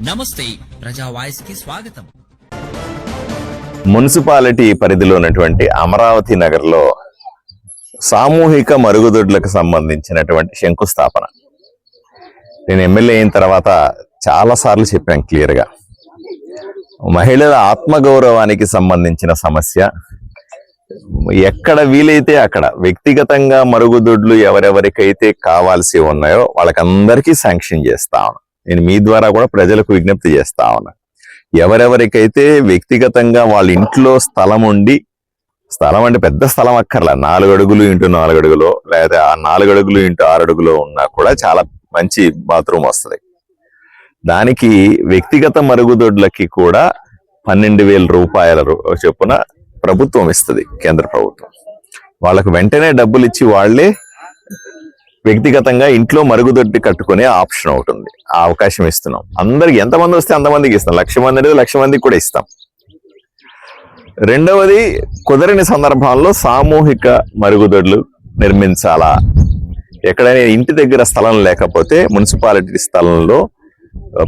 నమస్తే ప్రజా వాయిస్కి స్వాగతం. మున్సిపాలిటీ పరిధిలో ఉన్నటువంటి అమరావతి నగర్లో సామూహిక మరుగుదొడ్లకు సంబంధించినటువంటి శంకుస్థాపన. నేను ఎమ్మెల్యే అయిన తర్వాత చాలా సార్లు చెప్పాను క్లియర్గా మహిళల ఆత్మగౌరవానికి సంబంధించిన సమస్య ఎక్కడ వీలైతే అక్కడ వ్యక్తిగతంగా మరుగుదొడ్లు ఎవరెవరికైతే కావాల్సి ఉన్నాయో వాళ్ళకందరికీ శాంక్షన్ చేస్తా నేను మీ ద్వారా కూడా ప్రజలకు విజ్ఞప్తి చేస్తా ఉన్నా. ఎవరెవరికైతే వ్యక్తిగతంగా వాళ్ళ ఇంట్లో స్థలం ఉండి స్థలం అంటే పెద్ద స్థలం అక్కర్లా నాలుగు అడుగులు ఇంటూ నాలుగు అడుగులో లేదా ఆ నాలుగు అడుగులు ఇంటూ ఆరు అడుగులో ఉన్నా కూడా చాలా మంచి బాత్రూమ్ వస్తుంది. దానికి వ్యక్తిగత మరుగుదొడ్లకి కూడా పన్నెండు వేల రూపాయల చొప్పున ప్రభుత్వం ఇస్తుంది కేంద్ర ప్రభుత్వం. వాళ్ళకు వెంటనే డబ్బులు ఇచ్చి వాళ్ళే వ్యక్తిగతంగా ఇంట్లో మరుగుదొడ్డి కట్టుకునే ఆప్షన్ ఒకటి ఉంది. ఆ అవకాశం ఇస్తున్నాం. అందరికి ఎంతమంది వస్తే అంతమందికి ఇస్తాం. లక్ష మంది అనేది లక్ష మందికి కూడా ఇస్తాం. రెండవది కుదరని సందర్భాల్లో సామూహిక మరుగుదొడ్లు నిర్మించాలా? ఎక్కడైనా ఇంటి దగ్గర స్థలం లేకపోతే మున్సిపాలిటీ స్థలంలో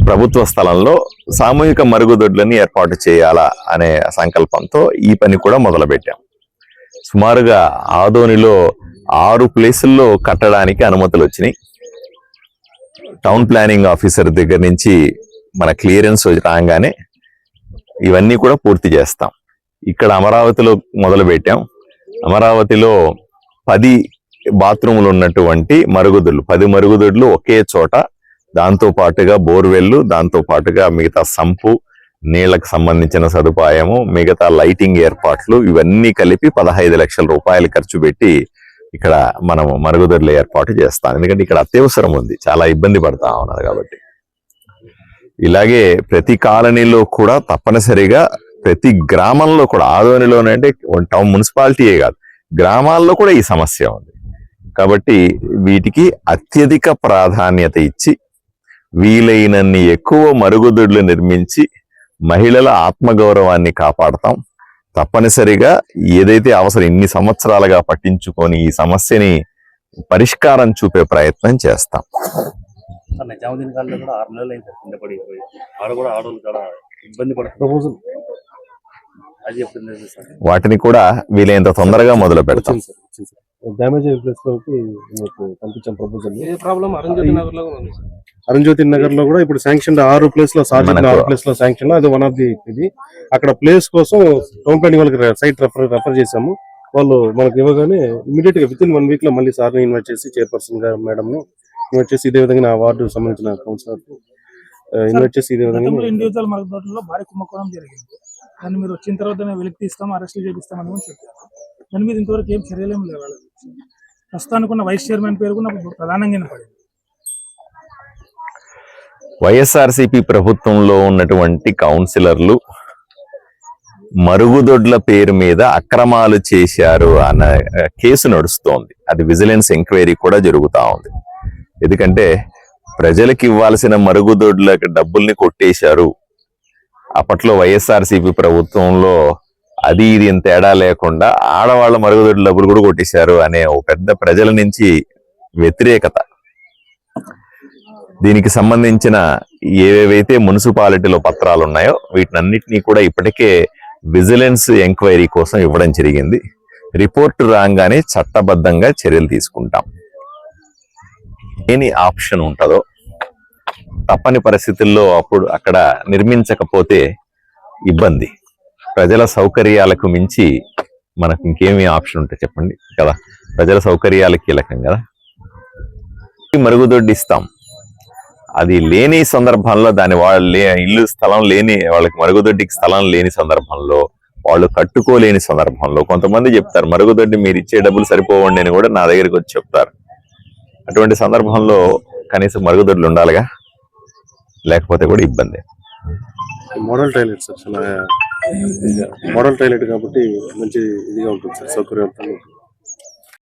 ప్రభుత్వ స్థలంలో సామూహిక మరుగుదొడ్లని ఏర్పాటు చేయాలా అనే సంకల్పంతో ఈ పని కూడా మొదలుపెట్టాం. సుమారుగా ఆదోనిలో ఆరు ప్లేసుల్లో కట్టడానికి అనుమతులు వచ్చినాయి. టౌన్ ప్లానింగ్ ఆఫీసర్ దగ్గర నుంచి మన క్లియరెన్స్ రాగానే ఇవన్నీ కూడా పూర్తి చేస్తాం. ఇక్కడ అమరావతిలో మొదలు పెట్టాం అమరావతిలో పది బాత్రూములు ఉన్నటువంటి మరుగుదొడ్లు పది మరుగుదొడ్లు ఒకే చోట దాంతో పాటుగా బోర్వెల్లు దాంతో పాటుగా మిగతా సంపు నీళ్ళకు సంబంధించిన సదుపాయము మిగతా లైటింగ్ ఏర్పాట్లు ఇవన్నీ కలిపి పదహైదు లక్షల రూపాయలు ఖర్చు పెట్టి ఇక్కడ మనం మరుగుదొడ్ల ఏర్పాటు చేస్తాం. ఎందుకంటే ఇక్కడ అత్యవసరం ఉంది. చాలా ఇబ్బంది పడతా ఉన్నారు కాబట్టి. ఇలాగే ప్రతి కాలనీలో కూడా తప్పనిసరిగా ప్రతి గ్రామంలో కూడా ఆదోనిలోనే అంటే టౌన్ మున్సిపాలిటీయే కాదు. గ్రామాల్లో కూడా ఈ సమస్య ఉంది. కాబట్టి వీటికి అత్యధిక ప్రాధాన్యత ఇచ్చి వీలైనన్ని ఎక్కువ మరుగుదొడ్లు నిర్మించి మహిళల ఆత్మగౌరవాన్ని కాపాడతాం. తప్పనిసరిగా ఏదైతే అవసరం ఇన్ని సంవత్సరాలుగా పట్టించుకొని ఈ సమస్యని పరిష్కారం చూపే ప్రయత్నం చేస్తాం. సార్ నిజాముద్దీన్ కాలంలో కూడా ఆరు నెలలు అయింది సార్ కింద పడిపోయి ఆడ కూడా ఆడవాళ్ళు చాలా ఇబ్బంది పడుతుంది ప్రపోజల్. అది ఎప్పుడు నిర్ణయం సార్? వాటిని కూడా వీలైనంత తొందరగా మొదలు పెడతాం డ్యామేజ్ అయిన ప్లేస్లోకి మీకు పంపించాం ప్రపోజల్ ఇదే ప్రాబ్లం అరుణ్జ్యోతి నగర్లో కూడా ఉంది. సార్. అరుణ్జ్యోతి నగర్లో కూడా ఇప్పుడు శాంక్షన్ ఆరు ప్లేస్లో సాధ్యం ఆరు ప్లేస్లో శాంక్షన్లో అది వన్ ఆఫ్ ది ఇది. అక్కడ ప్లేస్ కోసం టౌన్ ప్లానింగ్ వాళ్ళకి సైట్ రెఫర్ రెఫర్ చేశాము. వాళ్ళు మనకి ఇవ్వగానే ఇమీడియట్గా విత్ ఇన్ వన్ వీక్లో మళ్ళీ సార్ని ఇన్వైట్ చేసి చైర్పర్సన్గా మేడం ను ఇన్వైట్ చేసి ఇదే విధంగా నా వార్డు సంబంధించిన కౌన్సిలర్ ఇన్వైట్ చేసి ఇదే విధంగా గతంలో ఇండివిజువల్ మరుగుదొడ్లలో భారీ కుంభకోణం జరిగింది. దాన్ని మీరు వచ్చిన తర్వాత వెలికి తీస్తాం అరెస్ట్ చేపిస్తాం అని కూడా చెప్పారు దాని మీద ఇంతవరకు ఏం చర్యలు. ప్రస్తుతానికి ఉన్న వైస్ చైర్మన్ పేరు కూడా ప్రధానంగా వినపడింది. ప్రభుత్వంలో ఉన్నటువంటి కౌన్సిలర్లు మరుగుదొడ్ల పేరు మీద అక్రమాలు చేశారు అన్న కేసు నడుస్తోంది. అది విజిలెన్స్ ఎంక్వైరీ కూడా జరుగుతూ ఉంది. ఎందుకంటే ప్రజలకు ఇవ్వాల్సిన మరుగుదొడ్ల డబ్బుల్ని కొట్టేశారు. అప్పట్లో వైఎస్ఆర్సిపి ప్రభుత్వంలో అది ఇది ఇంత తేడా లేకుండా ఆడవాళ్ళ మరుగుదొడ్డు డబ్బులు కూడా కొట్టేశారు అనే ఒక పెద్ద ప్రజల నుంచి వ్యతిరేకత. దీనికి సంబంధించిన ఏవేవైతే మున్సిపాలిటీలో పత్రాలు ఉన్నాయో వీటినన్నిటినీ కూడా ఇప్పటికే విజిలెన్స్ ఎంక్వైరీ కోసం ఇవ్వడం జరిగింది. రిపోర్ట్ రాగానే చట్టబద్ధంగా చర్యలు తీసుకుంటాం. ఏని ఆప్షన్ ఉంటుందో తప్పని పరిస్థితుల్లో అప్పుడు అక్కడ నిర్మించకపోతే ఇబ్బంది. ప్రజల సౌకర్యాలకు మించి మనకు ఇంకేమి ఆప్షన్ ఉంటే చెప్పండి. కదా? ప్రజల సౌకర్యాలు కీలకం కదా? మరుగుదొడ్డి ఇస్తాం. అది లేని సందర్భంలో దాని వాళ్ళ లే- ఇల్లు స్థలం లేని వాళ్ళకి మరుగుదొడ్డికి స్థలం లేని సందర్భంలో వాళ్ళు కట్టుకోలేని సందర్భంలో కొంతమంది చెప్తారు మరుగుదొడ్డి మీరు ఇచ్చే డబ్బులు సరిపోవండి అని కూడా నా దగ్గరికి వచ్చి చెప్తారు. అటువంటి సందర్భంలో కనీసం మరుగుదొడ్లు ఉండాలిగా? లేకపోతే కూడా ఇబ్బంది. Model toilet sir. Model toilet కాబట్టి మంచి ఇదిగా ఉంటుంది సార్ సౌకర్యవంతంగా ఉంటుంది.